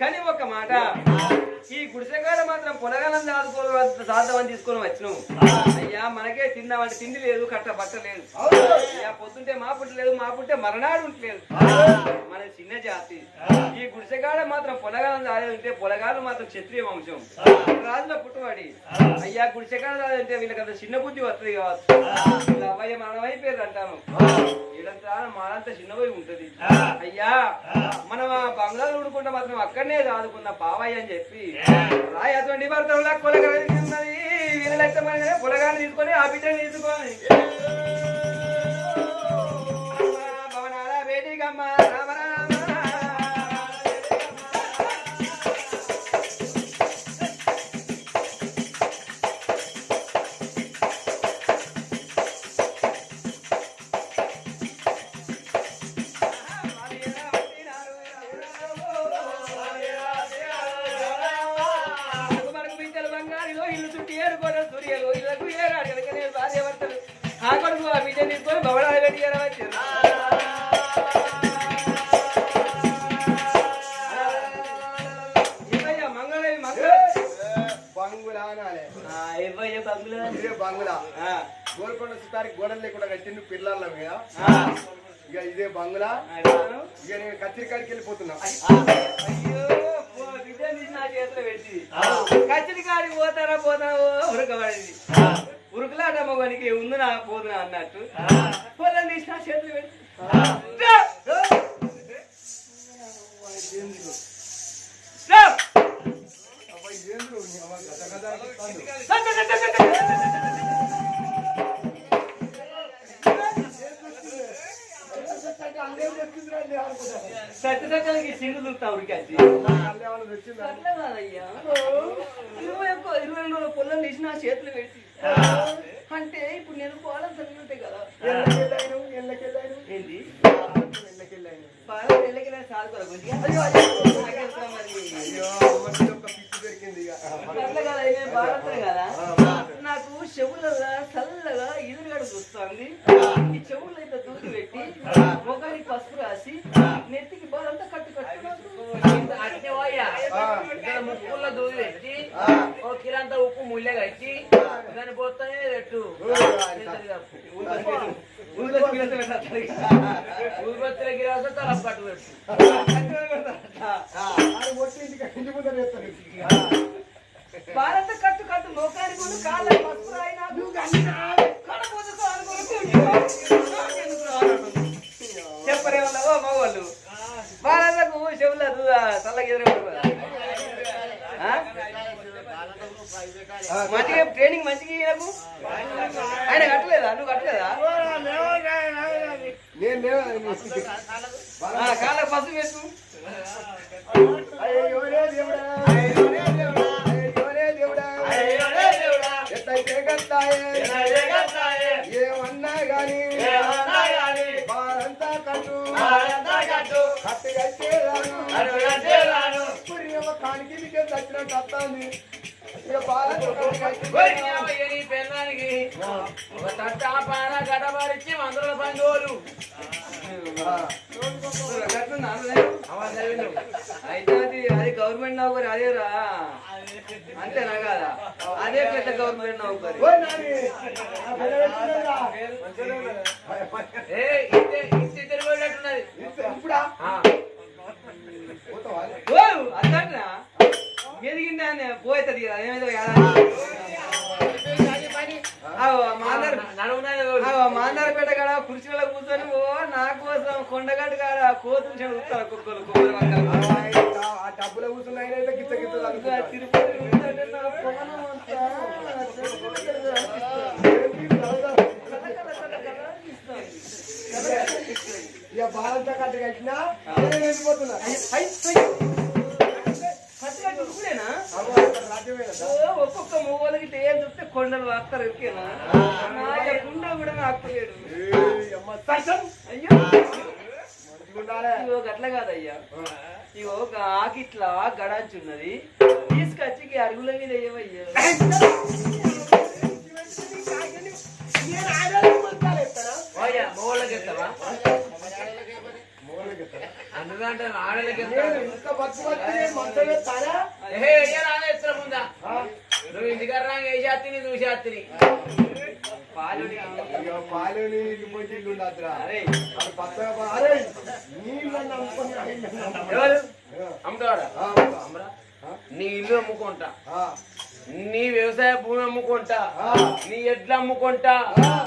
కానీ ఒక మాట. ఈ గుడిసెగాడ మాత్రం పొలగాలం దాదుకోవాలి సాధమని తీసుకొని వచ్చినావు అయ్యా మనకే తిన్నామంటే తిండి లేదు కట్ట బట్ట లేదు. అయ్యా పొద్దుంటే మా పుట్టలేదు మా పుట్టే మరణాడు ఉండలేదు మన చిన్న జాతి. ఈ గుడిసెగాడ మాత్రం పొలగాలం దాదంటే పొలగాలు మాత్రం క్షత్రియ వంశం. రాజుల పుట్టువాడి. అయ్యా గుడిసెగాడ దాదంటే వీళ్ళకి అంత చిన్న బుద్ధి వస్తుంది కావచ్చు. వీళ్ళ అబ్బాయి మరణం అయిపోయారు అంటాను. మాలంతా చిన్నపోయి ఉంటది. అయ్యా మనం ఆ బంగ్లాలు ఊడుకుంటే మాత్రం అక్కడనే దాదుకున్న బావయ్య అని చెప్పి. రాయి అటువంటి భర్తలు కొలగలుగుతున్నది వీళ్ళైతే మన పొలగాన్ని తీసుకొని ఆ బిడ్డని తీసుకొని. భవనాల రామ కత్తిరికాడికి వెళ్ళిపోతున్నా అయ్యో బిడ్డ నా చేతిలో పెట్టి. కచ్చిరి కాడికి పోతారా పోతావో ఉరకబడింది. ఉరుకులాట ఉంది నా పోతున్నా అన్నట్టు. పొలం తీసి నా చేతిలో పెట్టి. సత్య సత్యానికి సింగు చూస్తా ఉరికాచి అల్లేమన్నా వచ్చిందా? అట్లా కాదయ్యా ఇరవై ఒక్క ఇరవై రెండు పొలం తీసి నా చేతులు పెట్టి. అంటే ఇప్పుడు నేను పోలం చదివితే కదా. ఏంటి ఎల్లకెళ్ళాను. బాగా వెళ్ళకినా సాదుకోరా కొద్దిగా అయ్యో, అయ్యో. నాకెంత మరి అయ్యో, అమ్మకి ఒక పిచ్చి దొరికింది ఇక. అట్లా కదా నేను బాగుంటాను కదా నాకు చెవులగా చల్లగా ఎదురుగడ చూస్తుంది ఈ చెవులు అయితే దూకి పెట్టి మొగానికి పసుపు రాసి నెత్తికి బాలంతా కట్టు కట్టు పోయా ముక్కుల్లో దూది పెట్టి. ఓ కిరంత ఉప్పు ముల్లె కట్టి దాన్ని పోతానే పెట్టు పెట్టు ఆడ కొట్టి కట్టు కట్టు మోకానికి ముందు కాళ్ళ పసుపు రాయి నాకు కడపోతే కాలు చెప్పరే వాళ్ళ ఓ మగవాళ్ళు. బాలంతకు చెవులకు చల్లగా ఎదురు మంచిగా ట్రైనింగ్ మంచిగా ఆయన కట్టలేదా? నువ్వు కట్టలేదా? నేను లేవా? ఆ, పసుపు పెట్టు దేవుడా, దేవుడా, దేవుడా, ఎట్టయితే ఏమన్నా గాని కట్టు కట్టు కట్టేదాను కానికి మీకే చచ్చినట్టు కట్టేదాను. పెళ్ళానికి? తట్ట పాన గడబడిచ్చి మందుల పండుగలు అయితే అది అది గవర్నమెంట్ నౌకరి అదేరా అంతేనా కాదా? అదే పెద్ద గవర్నమెంట్ నౌకరి. కొండగట్టు కాడ కోతులు చెడుగుతారు కుక్కలు ఆ, ఆ డబ్బులో గిత్త గిత్త. తిరుపతి? ఇక కట్టు కట్టినా వెళ్ళిపోతున్నా. ఒక్కొక్క మూవలకి ఏం చెప్తే కొండలు వాస్తారు ఎరికేనా నా గుండె కూడా అమ్మ, సత్యం. అయ్యో. ఇగో గట్ల కాదయ్యా. ఇగో ఒక ఆకిట్లా గడాంచున్నది. తీసుకొచ్చి అరుగుల మీద ఎత్తారా? అందుకంటే ఆడలకి? నువ్వు ఇంటికాడ రాంగ ఏ జాతిని జాతిని? పాలు నీళ్ళు నీ ఇల్లు అమ్ముకుంటా. నీ వ్యవసాయ భూమి అమ్ముకుంటా. నీ ఎడ్లు అమ్ముకుంటా.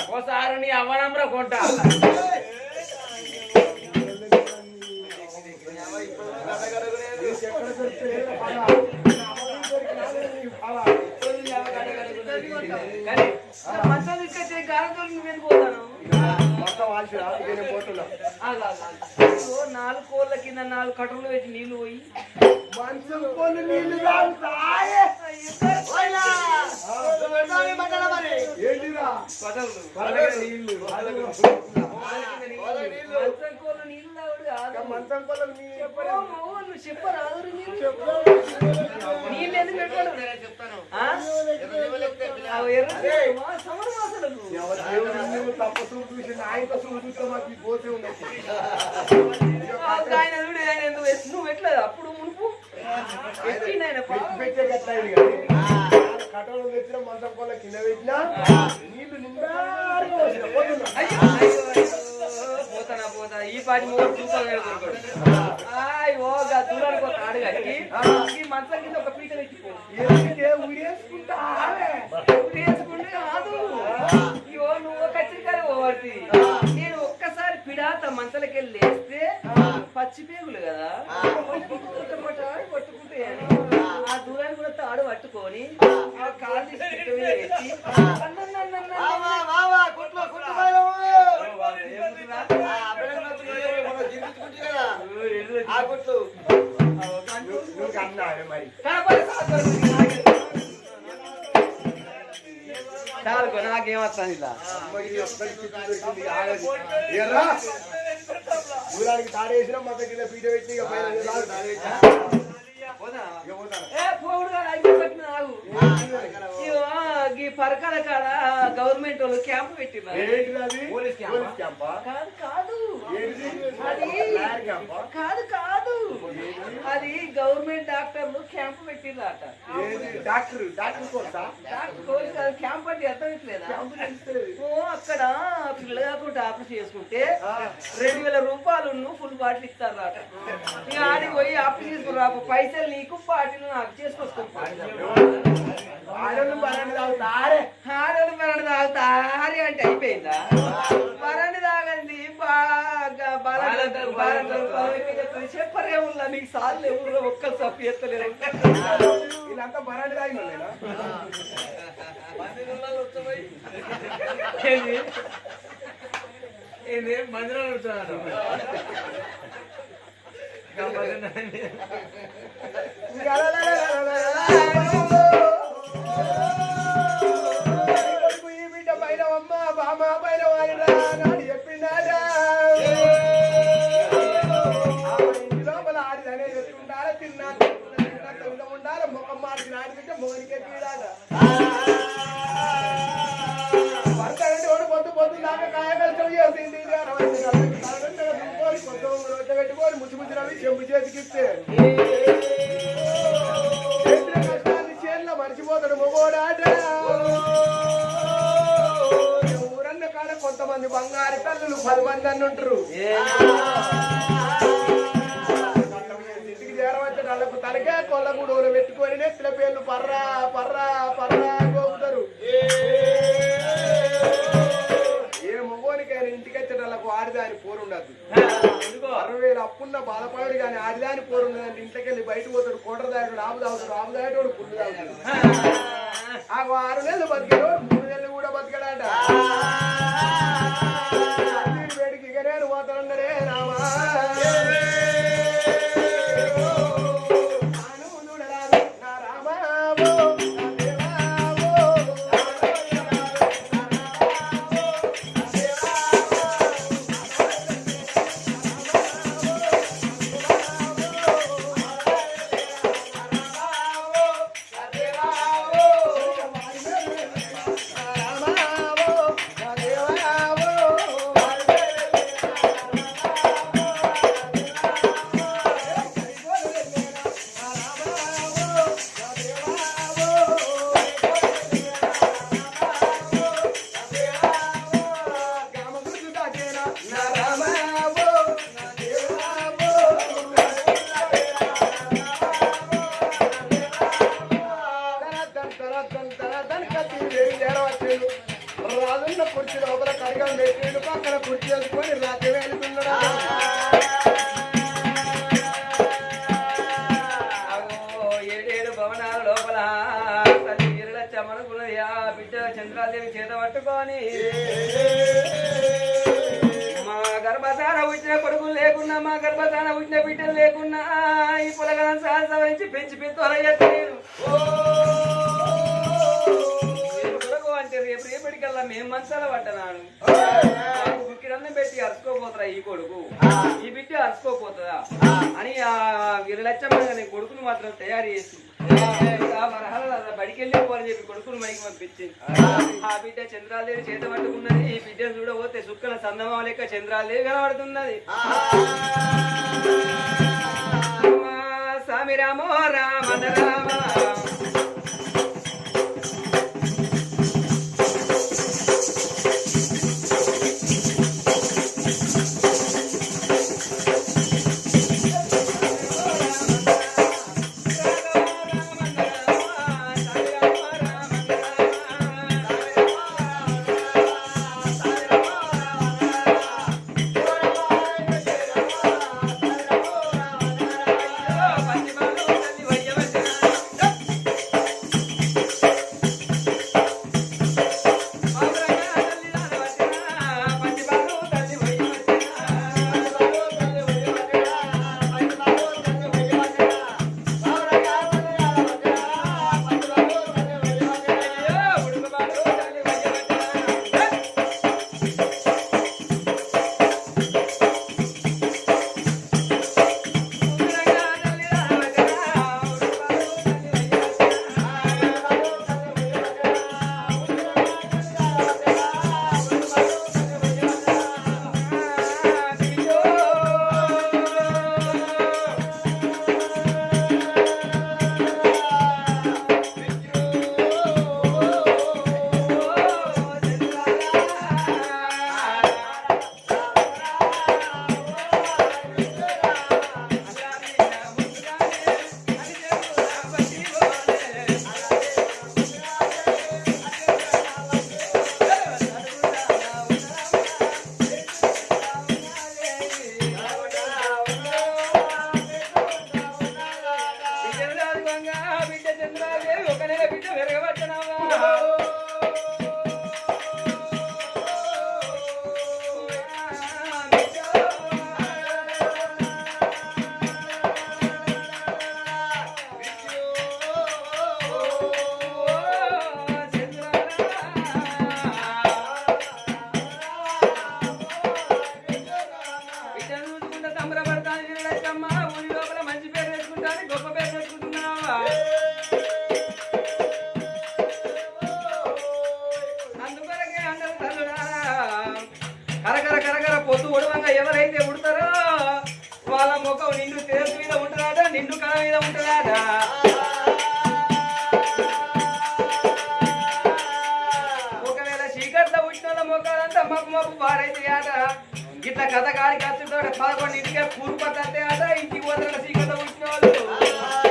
ఒకసారి నీ అవ్వనమ్ర కొంటా. కొల్ల నీ ఓ మవ్వ, నువ్వు చెప్పరాదు నీళ్ళు? నీళ్ళు ఎందుకు పెట్టాడు ఆ? అవి ఎర్ర నీళ్ళు, ఆ సమర వాసనలు. ఎవరి దేవుడు నువ్వు తపస్సు చూసి నాయక చూస్తే మాకు ఈ గోసే ఉన్నది ఆ ఒక ఆయన చూడు, ఆయన ఎందుకు వేసి- నువ్వు పెట్టలేదు అప్పుడు మునుపు పెట్టిండు ఆయన పెట్టి కట్టాయి కానీ కట్టలు తెచ్చిన కింద పెట్టినా నీళ్ళు. పోతానా పోతా. ఈ పాటి మూడు చూపాలు దూరానికి ఒక కట్టి ఈ కింద ఒక పీట పెట్టిపో ఎందుకే ఉరేసుకుంటావే? వేసుకుంటే కాదు ఇగో నువ్వు కచ్చిరికాయ పోవట్టి నేను ఒక్కసారి పిడాత మంచలకి వెళ్ళి లేస్తే పచ్చి పేగులు కదా. సాధన చాలుకో నాకేమొస్తుంది ఇలా అమ్మకి తాడేసిన మొత్త కింద పీట పెట్టి పోతాను. ఈ పరకాల కాడ గవర్నమెంట్ వాళ్ళు క్యాంప్ పెట్టినారు? కాదు కాదు? అది? కాదు కాదు అది గవర్నమెంట్ డాక్టర్లు క్యాంప్ పెట్టిందట? డాక్టర్ డాక్టర్ కోర్సా? క్యాంప్ అంటే అర్థమవుతలేదా. ఓ అక్కడ పిల్ల కాకుండా ఆపరేషన్ చేసుకుంటే. రెండు వేల రూపాయలు ఫుల్ బాటిల్ ఇస్తారట ఇక ఆడికి పోయి ఆపరేషన్ చేసుకుని రాపు పైసలు నీకు బాటిల్ నాకు చేసుకొస్తాను ఆడోళ్ళు పన్నెండు తాగుతారే. ఆడలు మరణ తాగుతారి అంటే అయిపోయిందా మరణ తాగండి బాగా. చెప్పరే ఉన్నా నీకు సార్లు ఎవరు ఒక్క సప్పు ఎత్తలేరు వీళ్ళంతా పన్నెండు తాగిన? ఏంది? మందిరాలు కొడుకు ఈ బిడ్డ పైన తిన్నా, తిన్నా ముసి రవి చెంబు చేతికిస్తే మర్చిపోతాడు మొగోడాట ఊరన్న కాడ కొంతమంది బంగారు తల్లులు పది మంది అని ఉంటారు. ఇంటికి చేరవచ్చే వాళ్ళకు తలకే కొల్ల గుడువులు పెట్టుకొని నెత్తిన పేర్లు పర్రా పర్రా పర్రా గోపుతారు వాళ్ళకు ఆడిదాని పోరుండదు అరవై వేలు అప్పున్న బాధపడు కానీ ఆడిదాని పోరుండదంటే ఇంట్లోకి వెళ్ళి బయట పోతాడు. కోటర దాటాడు ఆపు తాగుతాడు. ఆపు దాటాడు పుల్లు తాగుతాడు. ఆ ఆరు నెలలు బతికాడు. మూడు నెలలు కూడా బతికాడట. రేపటికల్లా మేము మంచాల పడ్డనాను బుక్కిడన్నం పెట్టి అరుచుకోపోతారా ఈ కొడుకు? ఈ బిడ్డ అరుచుకోపోతుందా? అని ఆ వీరలచ్చమ్మ కొడుకును మాత్రం తయారు చేసి ఆ. వరహాల బడికి వెళ్ళి పోని చెప్పి కొడుకును మనకి పంపించింది ఆ. బిడ్డ చంద్రాలేవి చేత పట్టుకున్నది ఈ బిడ్డను చూడబోతే సుక్కల సందమా లెక్క చంద్రాలేవి కనబడుతున్నది. స్వామి రామో రామ రామ. పదకొండు ఇంటికే పూరు పట్టే ఆట ఇంటికి పోతారు చీకట్లో వచ్చిన వాళ్ళు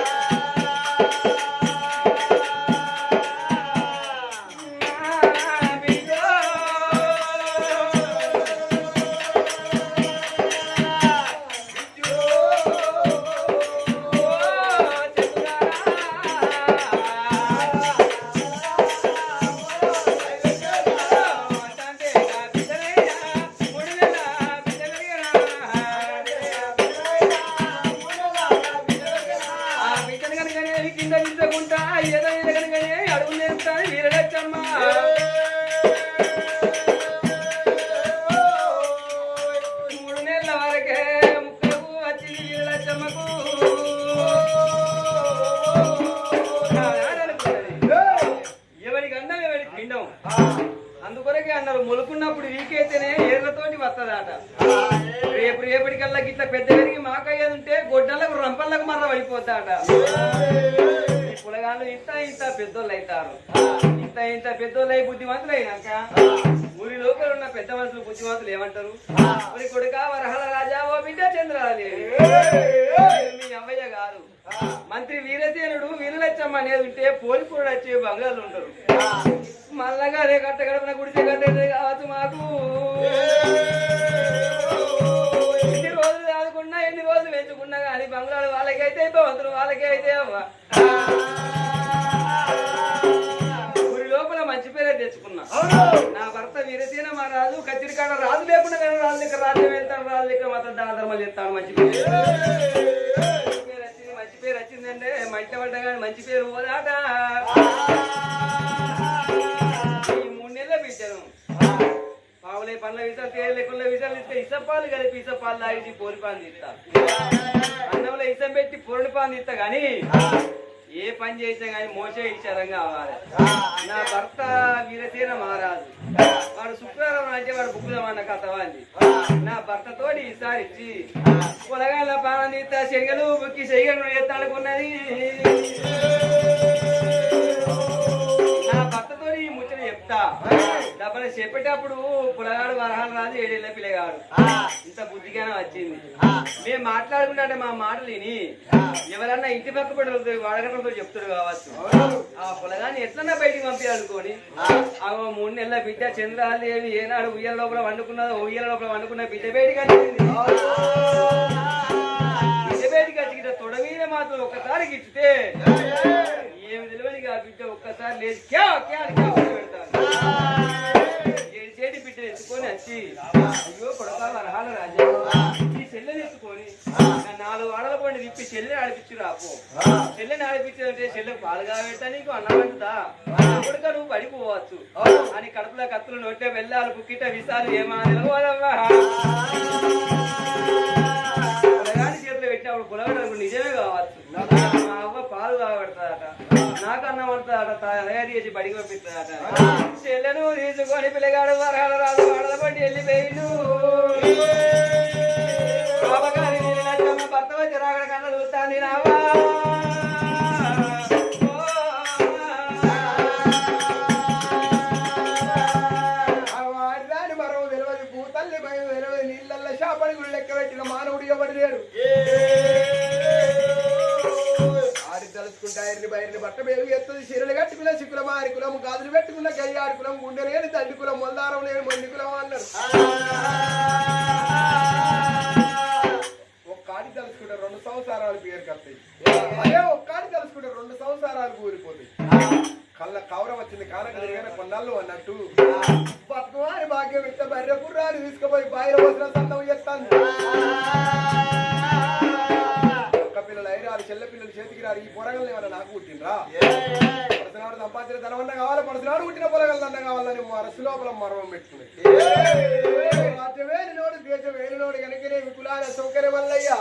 రంపల్లకు ఈ పులగాళ్ళు ఇంత ఇంత పెద్దోళ్ళు అవుతారు ఇంత ఇంత పెద్దోళ్ళు అయి బుద్ధిమంతులు అయినాక ఊరి లోపల ఉన్న పెద్ద మనుషులు బుద్ధిమంతులు ఏమంటారు? ఊరి కొడుక వరహల రాజా ఓ బిడ్డ చంద్రాదేవి మీ అమ్మయ్య కాదు మంత్రి వీరసేనుడు వీరలచ్చమ్మ అనేది ఉంటే పోలిపోడు వచ్చే బంగాళ్ళు ఉంటారు. మల్లగా అదే కట్ట గడపన గుడిసే కట్టే కావచ్చు మాకు. పెంచుకున్నా ఎన్ని రోజులు పెంచుకున్నా కానీ బంగ్లాడు అయితే భవంతులు వాళ్ళకి అయితే అమ్మా ఊరి లోపల మంచి పేరే తెచ్చుకున్నా. నా భర్త వీరసేన మా రాజు కచ్చిరికాడ రాజు లేకుండా నేను రాజు లెక్క రాజ్యం వెళ్తాను రాజు లెక్క మాత్రం దాన ధర్మాలు చెప్తాను మంచి పేరు. వచ్చింది మంచి పేరు వచ్చిందంటే మంట పడ్డ కానీ మంచి పేరు పోదాట. పావులే పండ్ల విషయాలు తేలి లేకుండా విషయాలు ఇస్తే ఇసపాలు కలిపి ఇసపాలు తాగించి పోరి పాలు తీస్తా. అన్నంలో ఇసం పెట్టి పొరుడు పాలు తీస్తా కానీ ఏ పని చేసినా కానీ మోసే ఇచ్చారంగా అవ్వాలి. నా భర్త వీరసేన మహారాజు. వాడు శుక్రవారం అంటే వాడు బుక్కుదామన్న కథ వాంది నా భర్తతో ఈసారి ఇచ్చి పొలగాల పానం తీస్తా శంగలు బుక్కి శైగలు ఎత్తాడుకున్నది డబ్బులు చెప్పేటప్పుడు పులగాడు వరహాలు రాదు ఏడేళ్ళ పిల్లగాడు. ఇంత బుద్ధిగానే వచ్చింది. మేము మాట్లాడుకుంటే మా మాటలు విని ఎవరన్నా ఇంటి పక్క పడి వాడగడంతో చెప్తాడు కావచ్చు. ఆ పొలగాన్ని ఎట్లన్నా బయటికి పంపించాలనుకోని ఆ. మూడు నెలల బిడ్డ చంద్రాదేవి ఏనాడు ఉయ్యల లోపల వండుకున్నదో ఉయ్యల లోపల వండుకున్న బిడ్డ బయటికి వచ్చింది. బిడ్డ బయటికి వచ్చి తొడ మీద మాత్రం ఒక్కసారి గిచ్చితే ఏమి తెలియని ఆ బిడ్డ ఒక్కసారి లేదు క్యా క్యా పెడతాను వచ్చి అయ్యో కొడక వరహాల రాజా. ఈ చెల్లెని ఎత్తుకొని నాలుగు వాడల పండి తిప్పి చెల్లెని ఆడిపించి రాపో చెల్లెని ఆడిపించాలంటే చెల్లె పాలు కాబెట్టా నీకు? అన్నమంటదా కొడుక నువ్వు పడిపోవచ్చు. అని కడుపులో కత్తులు నొట్టే వెళ్ళాలి కుక్కిట విసాలు ఏమా నిలవదమ్మా చేతిలో పెట్టినప్పుడు పొలగాడు నిజమే కావచ్చు. మా అవ్వ పాలు కాబడతాదట నాకు అన్నం పడుతుందట తయారు చేసి బడికి పంపిస్తుందట చెల్లెను తీసుకొని పిల్లగాడు వరహాల రాదు వాడల బండి వెళ్ళిపోయిండు. భర్త వచ్చి రాగడ కన్న చూస్తాంది నావా. తలుచుకుంటే ఆయన్ని బట్ట బేగు ఎత్తది? చీరలు కట్టుకున్న చిక్కుల మారి కులం గాజులు పెట్టుకున్న గయ్యాడి కులం గుండె లేని తండ్రి కులం మొల్దారం లేని మొండి కులం అన్నారు. ఒక్కడి తలుచుకుంటే రెండు సంవత్సరాలు పేరు కత్తాయి అదే తలుచుకుంటే రెండు సంవత్సరాలు కూలిపోతాయి. కళ్ళ కవరం వచ్చింది కానక తిరిగిన కొన్నాళ్ళు అన్నట్టు. బతుకుమారి భాగ్యం ఇస్తే బర్రె కుర్రాలు తీసుకుపోయి బాయిల వచ్చిన సంతం చేస్తాను. రారు ఈ పొరగల్ని ఏమన్నా నాకు పుట్టినరా పడసినాడు సంపాదించిన ధనవన్న కావాలి? పడసినాడు పుట్టిన పొరగల దండ కావాలని మనసు లోపల మర్మం పెట్టుకుని రాజ్యమేని నోడు దేశమేని నోడు కనుకనే వికులాల సౌకర్యం వల్లయ్యా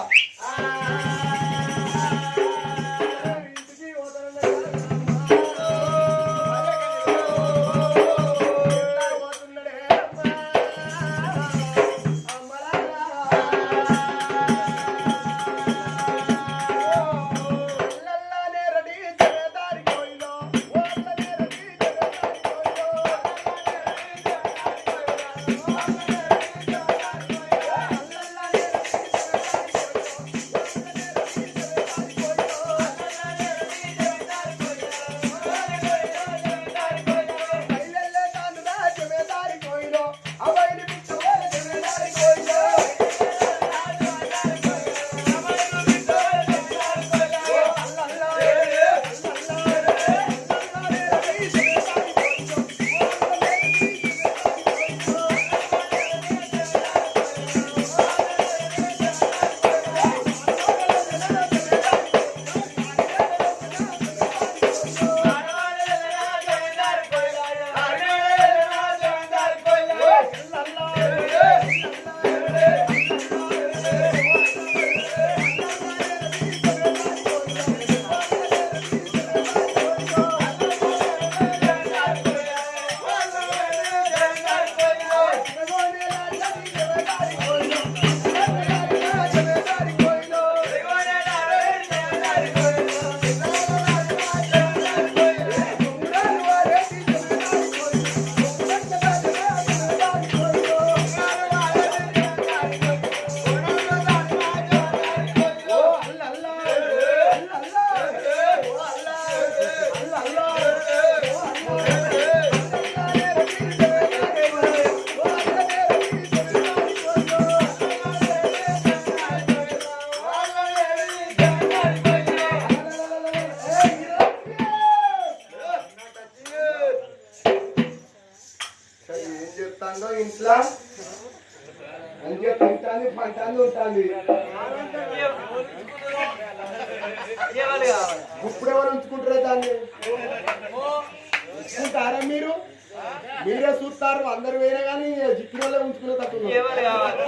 ఎవరు కావాలి?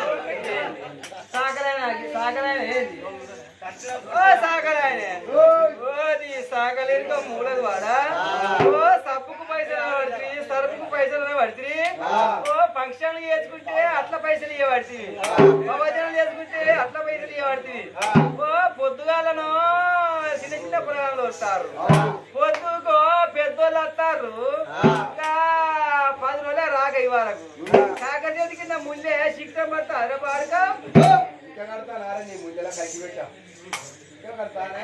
సాకరాయన సాకరాయన ఏంది? ఓ సాకరాయన ఓ నీ సాకలేరుకో మూలది వాడా? ఓ సప్పుకు పైసలు పడుతుంది సరుపుకు పైసలు పడుతుంది ఓ ఫంక్షన్ చేసుకుంటే అట్ల పైసలు ఇవ్వబడుతుంది భోజనం చేసుకుంటే అట్ల పైసలు ఇవ్వబడుతుంది ఓ పొద్దుగాలను చిన్న చిన్న పొలాలు వస్తారు పొద్దుకో పెద్దోళ్ళు వస్తారు. కాక చేతి కింద ముందే శిక్షణ పెట్టా. ఇంకా కడతానే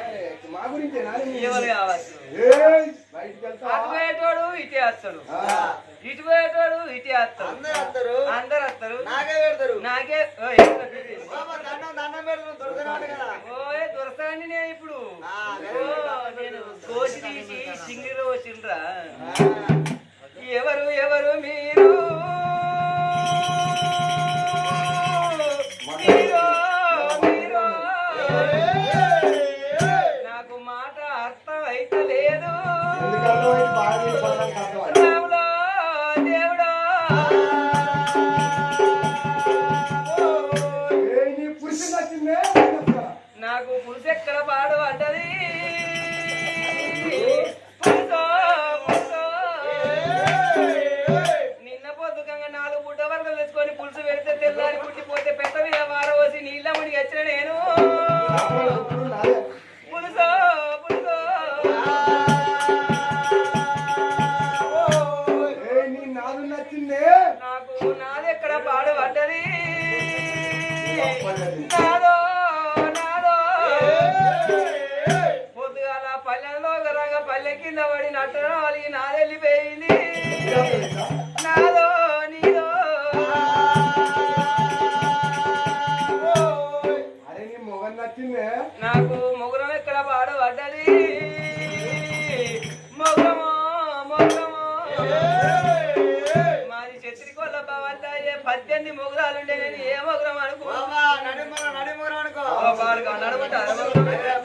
మా గురించే నాని ఎవరు కావచ్చు. ఏయ్, బయటికి వెళ్తా అటు పోయేటోడు ఇటే వస్తాడు ఆ. ఇటు వస్తాడు అందరూ వస్తారు నాకే పెడతారు. నాకే ఓయ్ దొరసాన్ని నేను ఇప్పుడు. నేను కోసి తీసి సింగిలో వచ్చిండ్రా ఎవరు ఎవరు మీరు నాకు పులుసు ఎక్కడ పాడు పడ్డది నిన్న పొద్దుకంగా నాలుగు బుడ్డ వరకు తెచ్చుకొని పులుసు పెడితే తెల్లారి పుట్టిపోతే పెద్ద మీద వారవసి నీళ్ళ ముడికి వచ్చిన నేను. ఓ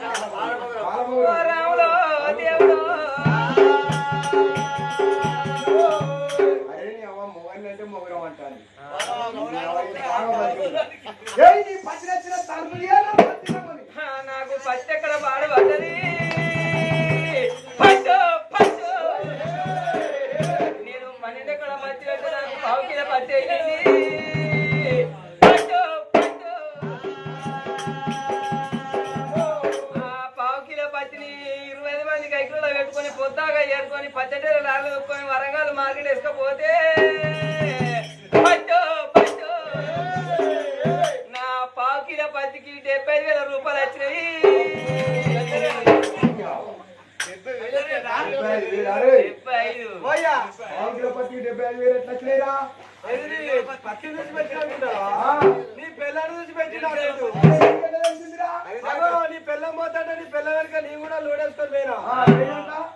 అరే. డెబ్బై ఐదు వేలు? పత్తి పెట్టినట్టున్నావా ఆ, నీ ఎక్కడ తెలిసిందిరా? అగో నీ పిల్లం పోతాడే నీ పిల్ల నీ కూడా లోడేసుకొని పోయినా?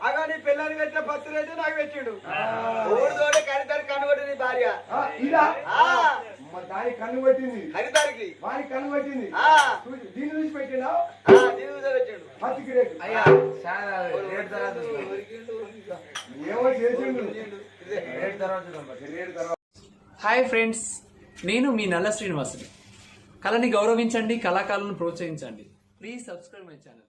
అగో నీ పిల్లని పెట్టిన పత్తులు అయితే నాకు పెట్టిండు. ఊరు తోడే కరితారు కనుగొట్టి నీ భార్య. అమ్మ, దానికి కన్ను పెట్టింది హరితారికి వానికి కన్ను పెట్టింది ఆ, చూసి- పెట్టినా దీని పత్తికి రేటు అయ్యా ఏమో చేసిండు. హాయ్ ఫ్రెండ్స్ నేను మీ నల్ల శ్రీనివాసుని. కళని గౌరవించండి కళాకారులను ప్రోత్సహించండి. Please subscribe my channel.